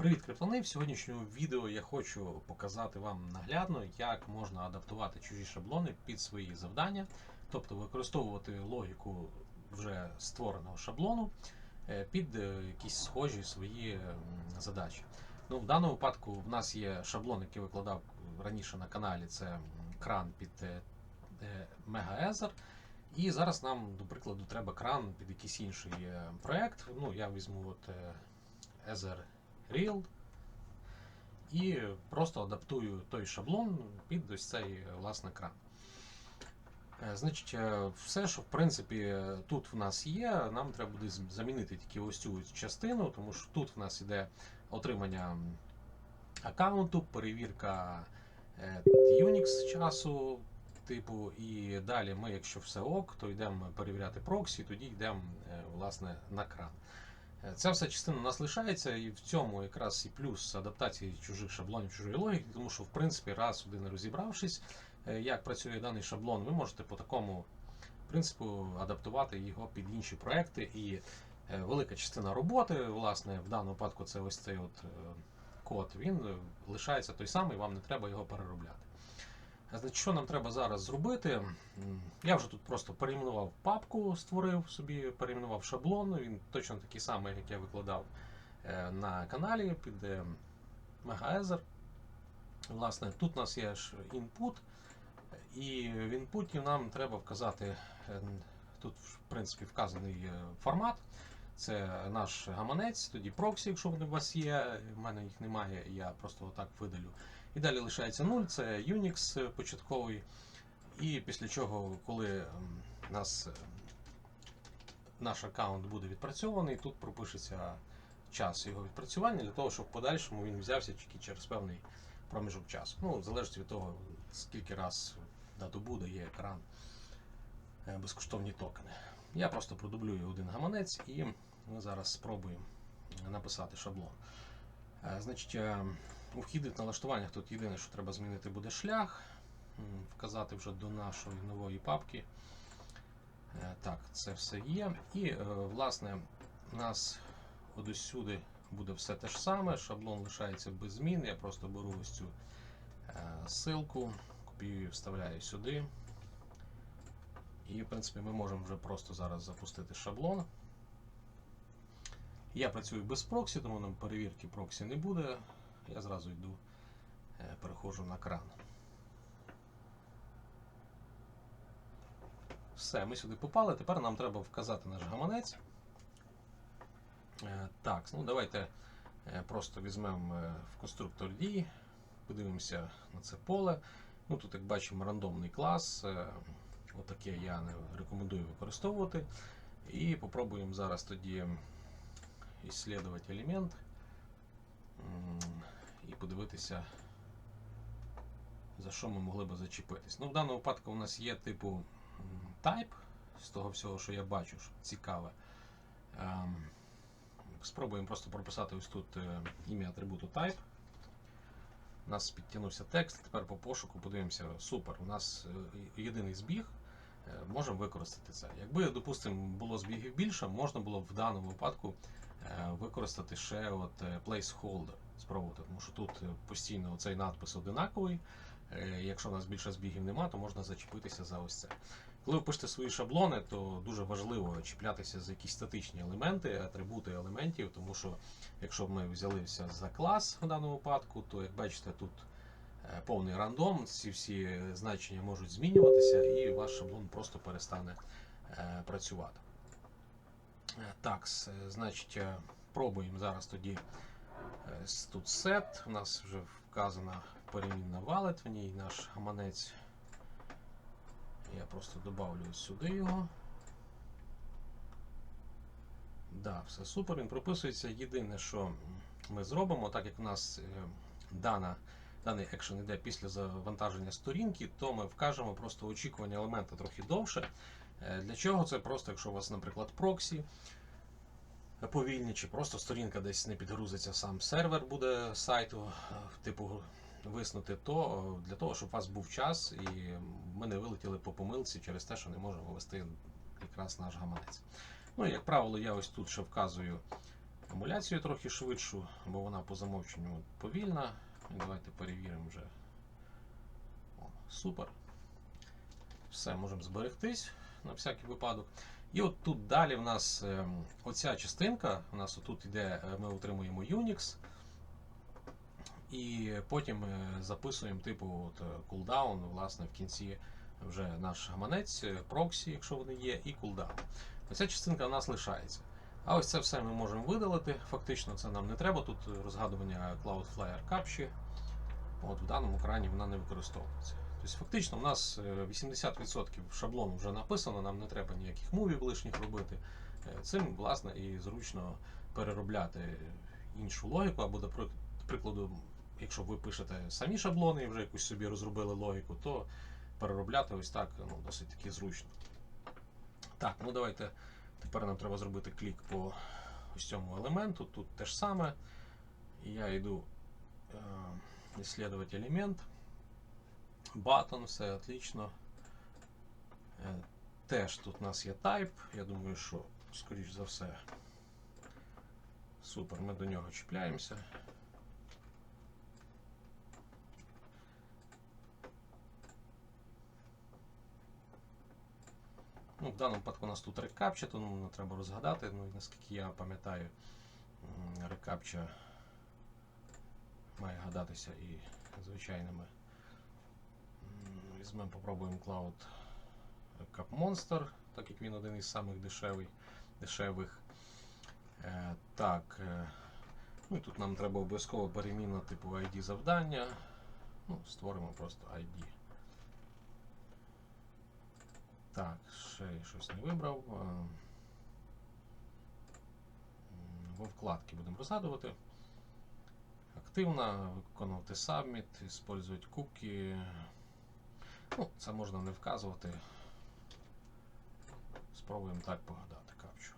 Привіт, криптони! В сьогоднішньому відео я хочу показати вам наглядно, як можна адаптувати чужі шаблони під свої завдання, тобто використовувати логіку вже створеного шаблону е, під е, якісь схожі свої задачі. Ну, в даному випадку в нас є шаблон, який викладав раніше на каналі. Це кран під е, е, Мегаезер. І зараз нам, до прикладу, треба кран під якийсь інший проект. Ну, я візьму от е, Ether Real і просто адаптую той шаблон під ось цей власне кран. Е, Значить, е, все, що в принципі тут в нас є, нам треба буде замінити тільки ось цю частину, тому що тут в нас іде отримання аккаунту, перевірка е, Unix часу, типу, і далі ми, якщо все ок, то йдемо перевіряти проксі, тоді йдемо власне на кран. Е, Ця вся частина нас лишається, і в цьому якраз і плюс адаптації чужих шаблонів, чужої логіки, тому що, в принципі, раз один розібравшись, е, як працює даний шаблон, ви можете по такому принципу адаптувати його під інші проекти. І е, велика частина роботи, власне, в даному випадку це ось цей от е, код, він лишається той самий, вам не треба його переробляти. Що нам треба зараз зробити? Я вже тут просто перейменував папку, створив собі, перейменував шаблон. Він точно такий самий, як я викладав е, на каналі під е, Megaether. Власне, тут у нас є ж інпут, і в інпуті нам треба вказати, е, тут в принципі вказаний е, формат. Це наш гаманець, тоді проксі, якщо вони у вас є. В мене їх немає, я просто отак видалю. І далі лишається 0, це Unix початковий. І після чого, коли нас, е, наш аккаунт буде відпрацьований, тут пропишеться час його відпрацювання для того, щоб в подальшому він взявся тільки через певний проміжок часу. Ну, залежить від того, скільки раз на добу дає екран е, безкоштовні токени. Я просто продублюю один гаманець і ми зараз спробуємо написати шаблон. Е, Значить, у вхідних налаштуваннях тут єдине, що треба змінити, буде шлях. Вказати вже до нашої нової папки. Е, Так, це все є. І, е, власне, у нас от ось сюди буде все те ж саме. Шаблон лишається без змін. Я просто беру ось цю е, ссылку, копіюю, вставляю сюди. І, в принципі, ми можемо вже просто зараз запустити шаблон. Я працюю без проксі, тому нам перевірки проксі не буде. Я зразу йду, е, переходжу на кран. Все, ми сюди попали. Тепер нам треба вказати наш гаманець. Е, Так, ну давайте е, просто візьмемо в конструктор дій, подивимося на це поле. Ну, тут, як бачимо, рандомний клас. Отаке я не рекомендую використовувати. І попробуємо зараз тоді ісследувати елемент і подивитися, за що ми могли би зачепитись. Ну, в даному випадку у нас є типу type, з того всього, що я бачу, що цікаве. Ем, Спробуємо просто прописати ось тут е, ім'я атрибуту type. У нас підтягнувся текст. Тепер по пошуку подивимося. Супер. У нас е, єдиний збіг. Е, Можемо використати це. Якби, допустимо, було збігів більше, можна було б в даному випадку використати ще от placeholder. Спробувати, тому що тут е, постійно цей надпис одинаковий. Е, Якщо у нас більше збігів нема, то можна зачепитися за ось це. Коли ви пишете свої шаблони, то дуже важливо чіплятися за якісь статичні елементи, атрибути елементів, тому що якщо б ми взялися за клас в даному випадку, то як бачите, тут е, повний рандом, ці всі значення можуть змінюватися, і ваш шаблон просто перестане працювати. Так, значить, пробуємо зараз тоді тут set. У нас вже вказана перемінна wallet, в ній наш гаманець. Я просто добавлю сюди його. Да, все супер, він прописується. Єдине, що ми зробимо, так як у нас е, дана, даний екшен йде після завантаження сторінки, то ми вкажемо просто очікування елемента трохи довше. Е, Для чого це? Просто, якщо у вас, наприклад, проксі повільні, чи просто сторінка десь не підгрузиться, сам сервер буде сайту, типу виснути, то е, для того, щоб у вас був час і ми не вилетіли по помилці через те, що не можемо ввести якраз наш гаманець. Ну, як правило, я ось тут ще вказую емуляцію трохи швидшу, бо вона по замовченню повільна. Давайте перевіримо вже. О, супер. Все, можемо зберегтись на всякий випадок. І от тут далі в нас ем, оця частинка, у нас отут іде, е, ми отримуємо Unix. І потім е, записуємо типу от, е, кулдаун, власне, в кінці вже наш гаманець, е, проксі, якщо вони є, і кулдаун. Оця частинка у нас лишається. А ось це все ми можемо видалити. Фактично це нам не треба. Тут розгадування Cloudflare капші. От в даному крані вона не використовується. Тобто, фактично, у нас е, 80% шаблону вже написано, нам не треба ніяких мувів лишніх робити. Е, Цим, власне, і зручно переробляти іншу логіку, або, до прикладу, якщо ви пишете самі шаблони і вже якусь собі розробили логіку, то переробляти ось так ну, досить таки зручно. Так, ну давайте тепер нам треба зробити клік по ось цьому елементу. Тут те ж саме. Я йду е, исследовать елемент. Button, все отлично. Е, Теж тут у нас є type. Я думаю, що, скоріш за все, супер, ми до нього чіпляємося. Ну, в даному випадку у нас тут рекапча, то ну, не треба розгадати. Ну, і наскільки я пам'ятаю, рекапча має гадатися і звичайними. Візьмемо, попробуємо Cloud Cup Monster, так як він один із самих дешевий, дешевих. Е, так. Е, ну і тут нам треба обов'язково перемінна типу ID завдання. Ну, створимо просто ID. Так, ще я щось не вибрав. Е, Во вкладки будемо розгадувати. Активно, виконувати submit, использовать куки. Ну, це можна не вказувати. Спробуємо так погадати капчу.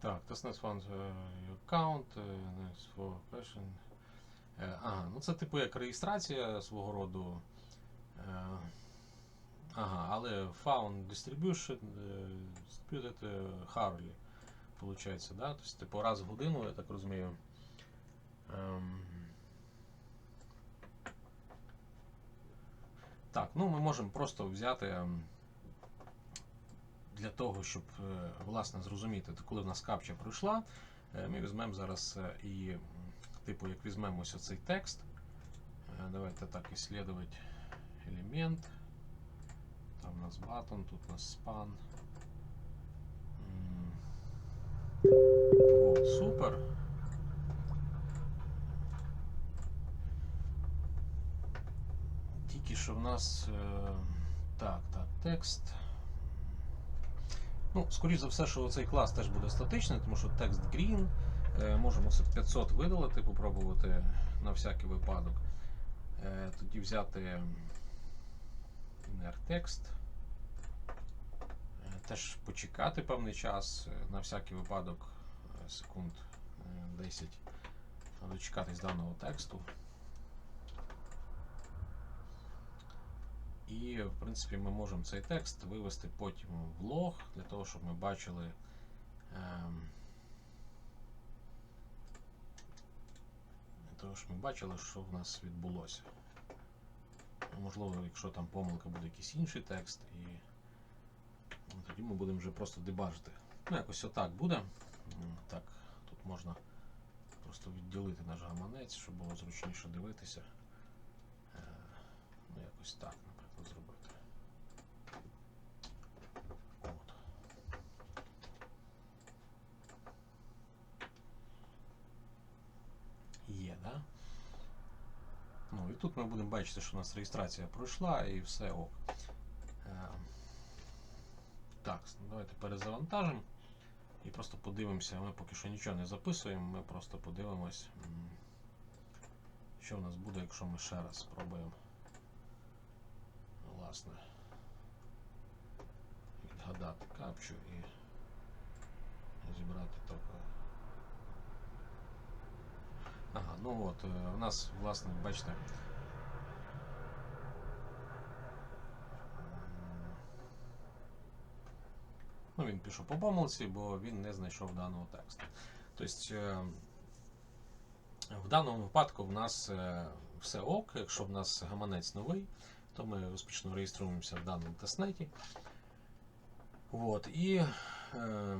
Так, does not want uh, your account, uh, next for question. Е, Ага, ну це типу як реєстрація свого роду. Ага, але found distribution е, distributed е, hourly, получається, да? Тобто, типу, раз в годину, я так розумію. Ем, Так, ну ми можемо просто взяти ем, для того, щоб е, власне зрозуміти, коли в нас капча пройшла, ми візьмемо зараз і, типу, як візьмемо ось цей текст. Давайте так, исследовать елемент. Там у нас button, тут у нас span. М. Супер. Тільки що в нас. е, Так, так, текст. Ну, скоріш за все, що цей клас теж буде статичний, тому що текст green. Е, можемо це 500 видалити, попробувати на всякий випадок. Е, тоді взяти inner text. Е, теж почекати певний час, е, на всякий випадок, е, секунд е, 10, дочекатись даного тексту. І, в принципі, ми можемо цей текст вивести потім в лог, для того, щоб ми бачили. ем, Для того, щоб ми бачили, що в нас відбулося. Можливо, якщо там помилка буде якийсь інший текст, і ну, тоді ми будемо вже просто дебажити. Ну, якось отак буде. Так, тут можна просто відділити наш гаманець, щоб було зручніше дивитися. Е, Ну, якось так, наприклад, зробити. От. Є, да? Ну і тут ми будемо бачити, що у нас реєстрація пройшла і все ок. Е, Так, давайте перезавантажимо і просто подивимося. Ми поки що нічого не записуємо, ми просто подивимось, що в нас буде, якщо ми ще раз спробуємо. Власне. Відгадати капчу і зібрати тільки Ага, ну от, е, у нас, власне, бачите. Ну, він пішов по помилці, бо він не знайшов даного тексту. Тобто, е, в даному випадку в нас е, все ок. Якщо в нас гаманець новий, то ми успішно реєструємося в даному тестнеті. От, і е,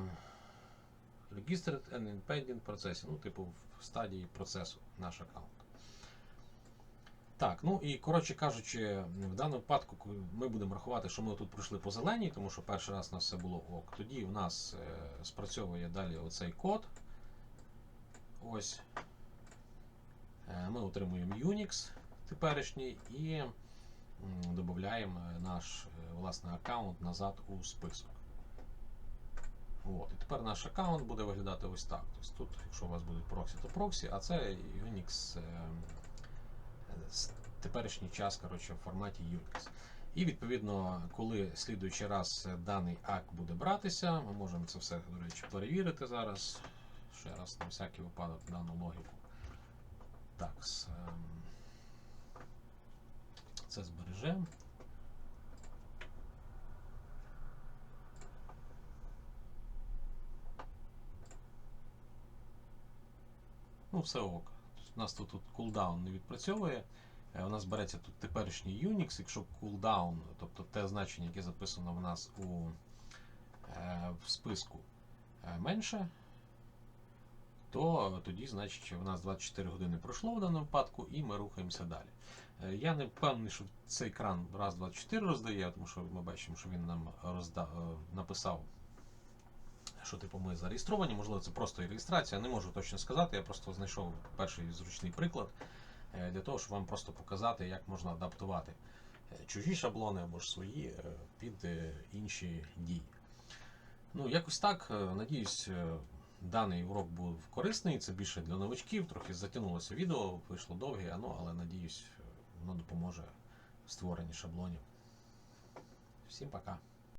Registered and in pending процесі, ну, типу, в стадії процесу наш аккаунт. Так, ну і коротше кажучи, в даному випадку ми будемо рахувати, що ми тут пройшли по зеленій, тому що перший раз у нас все було ок. Тоді в нас е, спрацьовує далі оцей код. Ось. Е, ми отримуємо Unix теперішній і додаємо наш е, власне аккаунт назад у список. От. І тепер наш аккаунт буде виглядати ось так. Тобто тут, якщо у вас будуть проксі, то проксі, а це Unix теперішній час коротше, в форматі Unix. І відповідно, коли слідуючий раз даний акт буде братися, ми можемо це все, до речі, перевірити зараз. Ще раз на всякий випадок дану логіку. Так, ем, це збережемо. Ну, все ок. У нас тут, тут кулдаун не відпрацьовує. Е, У нас береться тут теперішній Unix, якщо кулдаун, тобто те значення, яке записано в нас у, е, в списку е, менше, то тоді, значить, в нас 24 години пройшло в даному випадку, і ми рухаємося далі. Я не впевнений, що цей кран раз 24 роздає, тому що ми бачимо, що він нам розда... написав, що типу ми зареєстровані. Можливо, це просто і реєстрація, не можу точно сказати. Я просто знайшов перший зручний приклад е, для того, щоб вам просто показати, як можна адаптувати е, чужі шаблони або ж свої е, під інші дії. Ну, якось так. Надіюсь, даний урок був корисний. Це більше для новачків. Трохи затягнулося відео, вийшло довге, ну, але надіюсь, воно допоможе в створенні шаблонів. Всім пока.